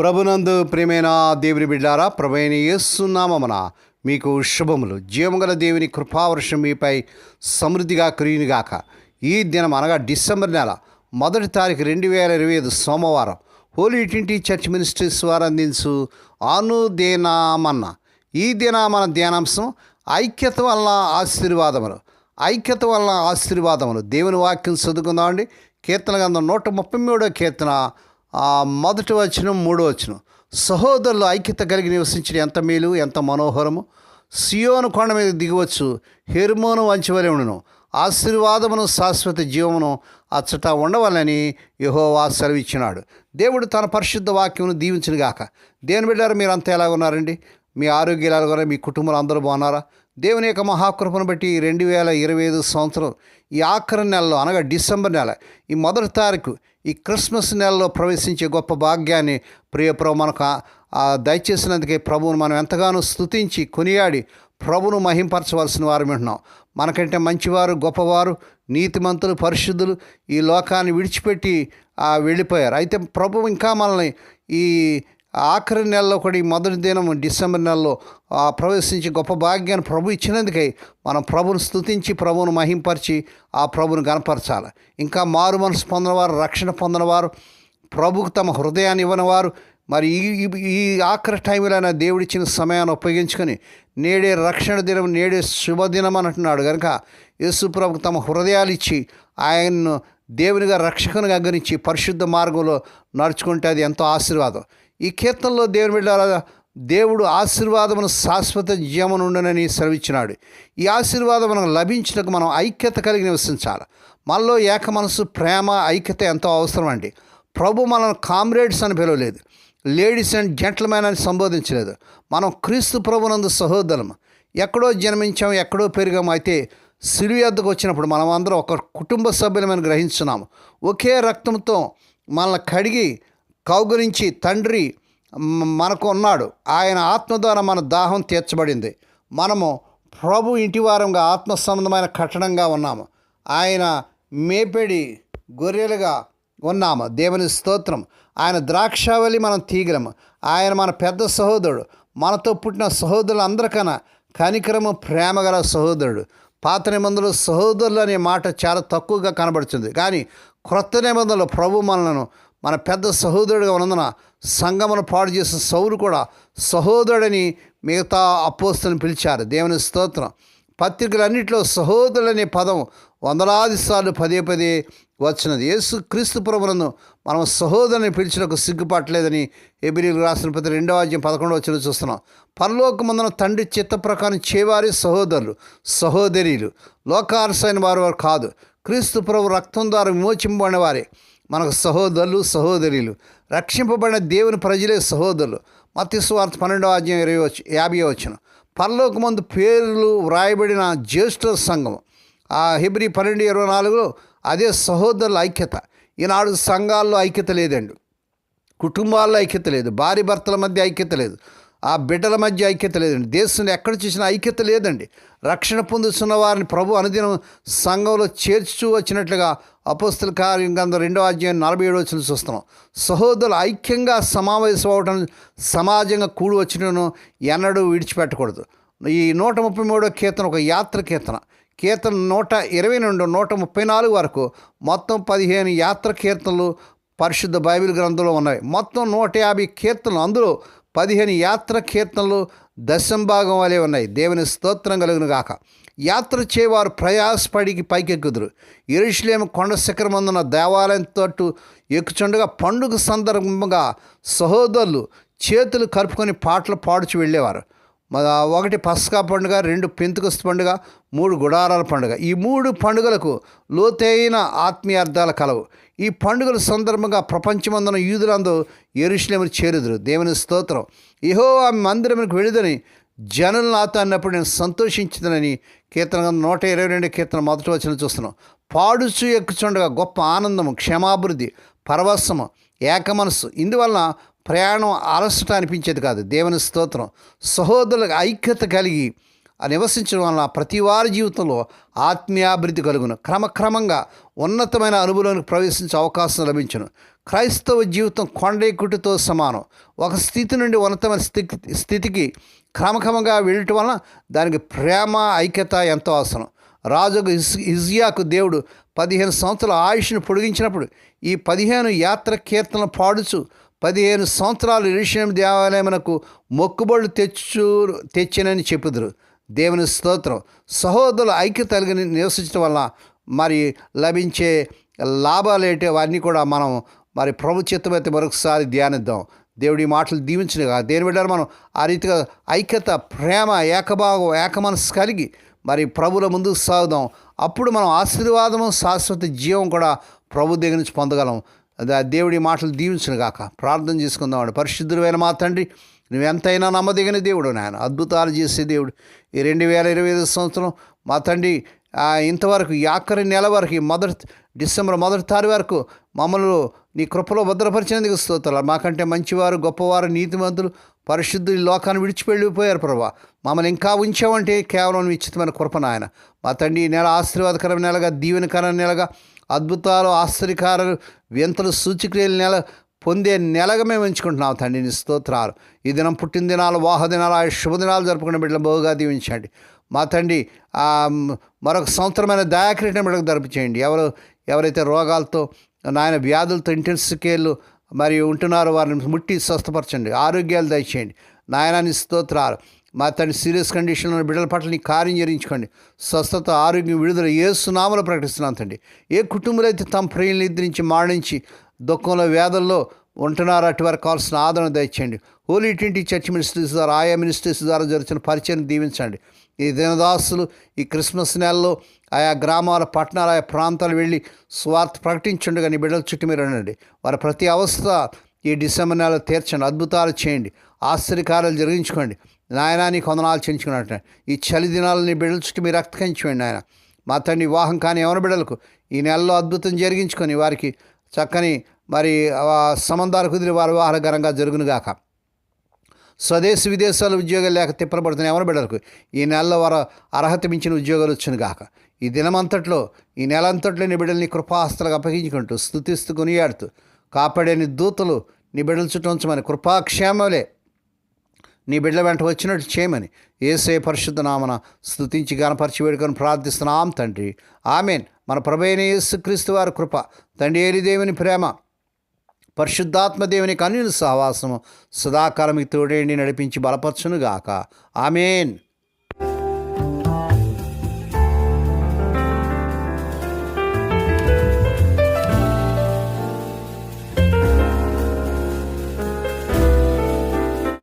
ప్రభునందు ప్రేమైన దేవుని బిడ్డారా ప్రభైన యేసునామమున మీకు శుభములు. జీవగల దేవుని కృపావర్షం మీపై సమృద్ధిగా కురియునిగాక ఈ దినం అనగా డిసెంబర్ నెల మొదటి తారీఖు రెండు వేల ఇరవై ఐదు సోమవారం హోలీ ట్వంటీ చర్చ్ మినిస్ట్రీస్ వారు అందించు అనుదేనామన్న. ఈ దిన మన ధ్యానాంశం ఐక్యత వల్ల ఆశీర్వాదములు. ఐక్యత వల్ల ఆశీర్వాదములు. దేవుని వాక్యం చదువుకుందామండి. కీర్తన గంధం నూట ముప్పై మూడో కీర్తన మొదటి వచనం మూడో వచనం. సహోదరులు ఐక్యత కలిగి నివసించిన ఎంత మేలు ఎంత మనోహరము. సియోను కొండ మీద దిగవచ్చు హెర్మోను వంచవలే ఉండును. ఆశీర్వాదమును శాశ్వత జీవమును అచ్చట ఉండవాలని యహోవా సెలవిచ్చినాడు. దేవుడు తన పరిశుద్ధ వాక్యమును దీవించునుగాక. దేని బిడ్డారు మీరు అంతా ఎలా ఉన్నారండి మీ ఆరోగ్యాలు ఎలా ఉన్నారు? మీ కుటుంబాలు అందరూ బాగున్నారా? దేవుని యొక్క మహాకృపను బట్టి రెండు వేల ఇరవై ఐదు సంవత్సరం ఈ ఆఖరి నెలలో అనగా డిసెంబర్ నెల ఈ మొదటి తారీఖు ఈ క్రిస్మస్ నెలలో ప్రవేశించే గొప్ప భాగ్యాన్ని ప్రియప్రభు మనకు దయచేసినందుకే ప్రభువును మనం ఎంతగానో స్తుతించి కొనియాడి ప్రభును మహింపరచవలసిన వారు వింటున్నాం మనకంటే మంచివారు గొప్పవారు నీతిమంతులు పరిశుద్ధులు ఈ లోకాన్ని విడిచిపెట్టి వెళ్ళిపోయారు. అయితే ప్రభు ఇంకా మనల్ని ఈ ఆఖరి నెలలో కూడా ఈ మొదటి దినం డిసెంబర్ నెలలో ప్రవేశించి గొప్ప భాగ్యాన్ని ప్రభు ఇచ్చినందుకై మనం ప్రభును స్తుతించి ప్రభును మహింపరిచి ఆ ప్రభును గనపరచాలి ఇంకా మారు మనసు పొందినవారు రక్షణ పొందినవారు ప్రభుకు తమ హృదయాన్ని ఇవ్వనివారు. మరి ఈ ఈ- ఈ ఆఖరి టైంలోనే దేవుడిచ్చిన సమయాన్ని ఉపయోగించుకొని నేడే రక్షణ దినం నేడే శుభదినం అని అంటున్నాడు. కనుక యేసు ప్రభుకు తమ హృదయాలు ఇచ్చి ఆయన్ను దేవునిగా రక్షకునిగా గణించి పరిశుద్ధ మార్గంలో నడుచుకుంటే అది ఎంతో ఆశీర్వాదం. ఈ కీర్తనలో దేవుని బిడ్డ దేవుడు ఆశీర్వాదమును శాశ్వత జీవనుండనని సెలవిచ్చినాడు. ఈ ఆశీర్వాదం మనం లభించినకు మనం ఐక్యత కలిగి నివసించాలి. మనలో ఏక మనసు ప్రేమ ఐక్యత ఎంతో అవసరం అండి ప్రభు మనల్ని కామ్రేడ్స్ అని పిలవలేదు. లేడీస్ అండ్ జెంట్లమెన్ అని సంబోధించలేదు. మనం క్రీస్తు ప్రభునందు సహోదరం ఎక్కడో జన్మించాం ఎక్కడో పెరిగాం అయితే సిలువ వద్దకు వచ్చినప్పుడు మనం అందరం ఒక కుటుంబ సభ్యులమని గ్రహించున్నాము. ఒకే రక్తంతో మనల్ని కడిగి కౌగురించి తండ్రి మనకు ఉన్నాడు. ఆయన ఆత్మ ద్వారా మన దాహం తీర్చబడింది. మనము ప్రభు ఇంటివారంగా ఆత్మ సంబంధమైన కట్టడంగా ఉన్నాము. ఆయన మేపెడి గొర్రెలుగా ఉన్నాము. దేవుని స్తోత్రం. ఆయన ద్రాక్షావళి మనం తీగలము. ఆయన మన పెద్ద సహోదరుడు. మనతో పుట్టిన సహోదరులు అందరికన్నా కనికరము ప్రేమ గల సహోదరుడు. పాత నిబంధనలు సహోదరులు అనే మాట చాలా తక్కువగా కనబడుతుంది. కానీ క్రొత్త నిబంధనలు ప్రభు మనలను మన పెద్ద సహోదరుడిగా ఉన్నందున సంగమును పాడు చేసిన సౌరు కూడా సహోదరుడని మిగతా అప్పోస్తుని పిలిచారు. దేవుని స్తోత్రం. పత్రికలన్నింటిలో సహోదరుడనే అనే పదం వందలాది సార్లు పదే పదే వచ్చినది. యేసు క్రీస్తు ప్రభులను మనం సహోదరుని పిలిచినకు సిగ్గుపట్టలేదని ఎబిరీలు రాసిన ప్రతి రెండవ అధ్యాయం పదకొండవ వచ్చిన చూస్తున్నాం. పరలోకమందున తండ్రి చిత్త ప్రకారం చేవారి సహోదరులు సహోదరీలు లోకార్సైన వారు వారు కాదు. క్రీస్తు ప్రభు రక్తం ద్వారా విమోచింపబడిన వారే. మనకు సహోదరులు సహోదరులు. రక్షింపబడిన దేవుని ప్రజలే సహోదరులు. మత్తి సువార్త పన్నెండవ అధ్యాయం ఇరవై వచ్చి యాభై వచ్చిన పరలోకమందు పేర్లు వ్రాయబడిన జ్యేష్ఠ సంఘం ఆ హిబ్రి పన్నెండు ఇరవై నాలుగులో అదే సహోదరుల ఐక్యత. ఈనాడు సంఘాల్లో ఐక్యత లేదండి. కుటుంబాల్లో ఐక్యత లేదు. భార్య భర్తల మధ్య ఐక్యత లేదు. ఆ బిడ్డల మధ్య ఐక్యత లేదండి. దేశంలో ఎక్కడ చూసినా ఐక్యత లేదండి. రక్షణ పొందుతున్న వారిని ప్రభు అనుదినం సంఘంలో చేర్చు వచ్చినట్లుగా అపోస్తుల కార్యం కింద రెండో అధ్యాయం నలభై ఏడు వచ్చిన చూస్తున్నాం. సహోదరులు ఐక్యంగా సమావేశం అవటం సమాజంగా కూడి వచ్చినను ఎన్నడూ విడిచిపెట్టకూడదు. ఈ నూట ముప్పై మూడో కీర్తన ఒక యాత్ర కీర్తన. కీర్తన నూట ఇరవై నుండి నూట ముప్పై నాలుగు వరకు మొత్తం పదిహేను యాత్ర కీర్తనలు పరిశుద్ధ బైబిల్ గ్రంథంలో ఉన్నాయి. మొత్తం నూట యాభై కీర్తనలు అందులో పదిహేను యాత్ర కీర్తనలు దశం భాగం వలె ఉన్నాయి. దేవుని స్తోత్రం కలుగును గాక. యాత్ర చేయవారు ప్రయాసపడికి పైకెక్కుదురు. ఎరుషులేము కొండ శిఖరమందున దేవాలయం తట్టు ఎక్కుచుండగా పండుగ సందర్భంగా సహోదరులు చేతులు కలుపుకొని పాటలు పాడుచు వెళ్ళేవారు. ఒకటి పస్కా పండుగ రెండు పెంతుకస్తు పండుగ మూడు గుడారాల పండుగ. ఈ మూడు పండుగలకు లోతైన ఆత్మీయార్థాలు కలవు. ఈ పండుగల సందర్భంగా ప్రపంచమందన యూదులందు ఎరుషులేమని చేరుదురు. దేవుని స్తోత్రం. ఏహో ఆమె మందిరమునికి వెళుదని జనులు నాతో అన్నప్పుడు నేను సంతోషించిందని కీర్తన నూట ఇరవై రెండు కీర్తన మొదటి వచ్చిన చూస్తున్నాం. పాడుచు ఎక్కుచుండగా గొప్ప ఆనందము క్షమాభివృద్ధి పరవశము ఏకమనస్సు. ఇందువలన ప్రయాణం అలసట అనిపించేది కాదు. దేవుని స్తోత్రం. సహోదరులకు ఐక్యత కలిగి నివసించడం వలన ప్రతి వారి జీవితంలో ఆత్మీయాభివృద్ధి కలుగును. క్రమక్రమంగా ఉన్నతమైన అనుభవంలోకి ప్రవేశించే అవకాశం లభించును. క్రైస్తవ జీవితం కొండెక్కుటితో సమానం. ఒక స్థితి నుండి ఉన్నతమైన స్థితి స్థితికి క్రమక్రమంగా వెళ్ళటం వలన దానికి ప్రేమ ఐక్యత ఎంతో అవసరం. రాజు ఇజియాకు దేవుడు పదిహేను సంవత్సరాల ఆయుష్ను పొడిగించినప్పుడు ఈ పదిహేను యాత్ర కీర్తనలు పాడుచు పదిహేను సంవత్సరాలు ఇరుషలేం దేవాలయమునకు మొక్కుబడులు తెచ్చు తెచ్చినని చెప్పుదురు. దేవుని స్తోత్రం. సహోదరుల ఐక్యత కలిగి నివసించడం వల్ల మరి లభించే లాభాలు ఏంటి? అవన్నీ కూడా మనం మరి ప్రభు చిత్తమైతే మరొకసారి ధ్యానిద్దాం. దేవుడి మాటలు దీవించినగా దేని బిడ్డారు మనం ఆ రీతిగా ఐక్యత ప్రేమ ఏకభావం ఏకమనస్సు కలిగి మరి ప్రభుల ముందుకు సాగుదాం. అప్పుడు మనం ఆశీర్వాదము శాశ్వత జీవం కూడా ప్రభు దగ్గర నుంచి పొందగలం. దేవుడి మాటలు దీవించిన గాక. ప్రార్థన చేసుకుందామండి. పరిశుద్ధుడైన మా తండ్రి నువ్వెంతైనా నమ్మదగిన దేవుడు నాయన అద్భుతాలు చేసే దేవుడు. ఈ రెండు వేల ఇరవై ఐదు సంవత్సరం మా తండ్రి ఇంతవరకు ఈ ఆఖరి నెల వరకు ఈ మొదటి డిసెంబర్ మొదటి తారీఖు వరకు మమ్మల్ని నీ కృపలో భద్రపరిచినందుకు స్తోత్రాలు. మాకంటే మంచివారు గొప్పవారు నీతిమంతులు పరిశుద్ధులు ఈ లోకాన్ని విడిచిపెళ్ళిపోయారు ప్రభా. మమ్మల్ని ఇంకా ఉంచావంటే కేవలం విచితమైన కృప నాయన. మా తండ్రి ఈ నెల ఆశీర్వాదకరమైన నెలగా దీవెనకరమైన నెలగా అద్భుతాలు ఆశ్చర్యకారాలు వింతలు సూచిక్రియల నెల పొందే నెలగా మేము ఎంచుకుంటున్నాం తండ్రి నీ స్తోత్రాలు. ఈ దినం పుట్టిన దినాలు వాహ దినాలు ఆ శుభదినాలు జరుపుకునే బిడ్డలు బహుగా దీవించండి. మా తండ్రి మరొక సంవత్సరమైన దయాక్రీటం బిడ్డకు జరిపించేయండి ఎవరు ఎవరైతే రోగాలతో నాయన వ్యాధులతో ఇంటెన్సివ్ కేర్లు మరి ఉంటున్నారో వారిని ముట్టి స్వస్థపరచండి. ఆరోగ్యాలు దయచేయండి. నాయనాన్ని స్తోత్రాలు. మా తండ్రి సీరియస్ కండిషన్లో ఉన్న బిడ్డల పట్ల నీ కార్యం చేయించుకోండి స్వస్థత ఆరోగ్యం విడుదల ఏ సునామలు ప్రకటిస్తున్నాను తండ్రి. ఏ కుటుంబాలు అయితే తమ ప్రియులు నిద్రించి మాడించి దుఃఖంలో వేదల్లో ఉంటున్నారు అటువారు వారికి కావాల్సిన ఆదరణ దయచేయండి. హోలీ ట్వంటీ చర్చ్ మినిస్ట్రీస్ ద్వారా ఆయా మినిస్ట్రీస్ ద్వారా జరుగుతున్న పరిచయం దీవించండి. ఈ దినదాసులు ఈ క్రిస్మస్ నెలలో ఆయా గ్రామాల పట్టణాలు ఆయా ప్రాంతాలు వెళ్ళి స్వార్థ ప్రకటించుండగా నీ బిడ్డల చుట్టూ మీరు ఉండండి. వారి ప్రతి అవస్థ ఈ డిసెంబర్ నెలలో తీర్చండి. అద్భుతాలు చేయండి. ఆశ్చర్యకార్యాలు జరిగించుకోండి. నాయన నీ కొందనాలు చేయించుకున్నట్టు ఈ చలి దినాలు నీ బిడ్డల చుట్టూ మీరు రక్తకరించుకోండి నాయన. మా తండ్రి వివాహం కాని ఎవరి బిడ్డలకు ఈ నెలలో అద్భుతం జరిగించుకొని వారికి చక్కని మరి ఆ సంబంధాలు కుదిరి వారి వివాహాల ఘనంగా జరుగునుగాక స్వదేశ విదేశాల ఉద్యోగాలు లేక తిప్పబడుతున్న ఎవరి బిడ్డలకు? ఈ నెలలో వారు అర్హత మించిన ఉద్యోగాలు వచ్చిన గాక. ఈ దినమంతట్లో ఈ నెల అంతట్లో నీ బిడ్డల్ని కృపాస్తులకు అప్పగించుకుంటూ స్థుతిస్తూ కొనియాడుతూ కాపాడేని దూతలు నీ బిడ్డల చుట్టూ ఉంచమని కృపాక్షేమలే. నీ బిడ్డల వెంట వచ్చినట్టు చేయమని ఏసే పరిశుద్ధ నామన స్థుతించి గణపరిచి వేడుకొని ప్రార్థిస్తున్నాం తండ్రి. ఆమెన్. మన ప్రభైన యేసుక్రీస్తు వారి కృప తండ్రి ఏరి దేవుని ప్రేమ పరిశుద్ధాత్మ దేవుని కన్యుని సహవాసము సదాకాలం తోడేండి నడిపించి బలపరచునుగాక. ఆమెన్.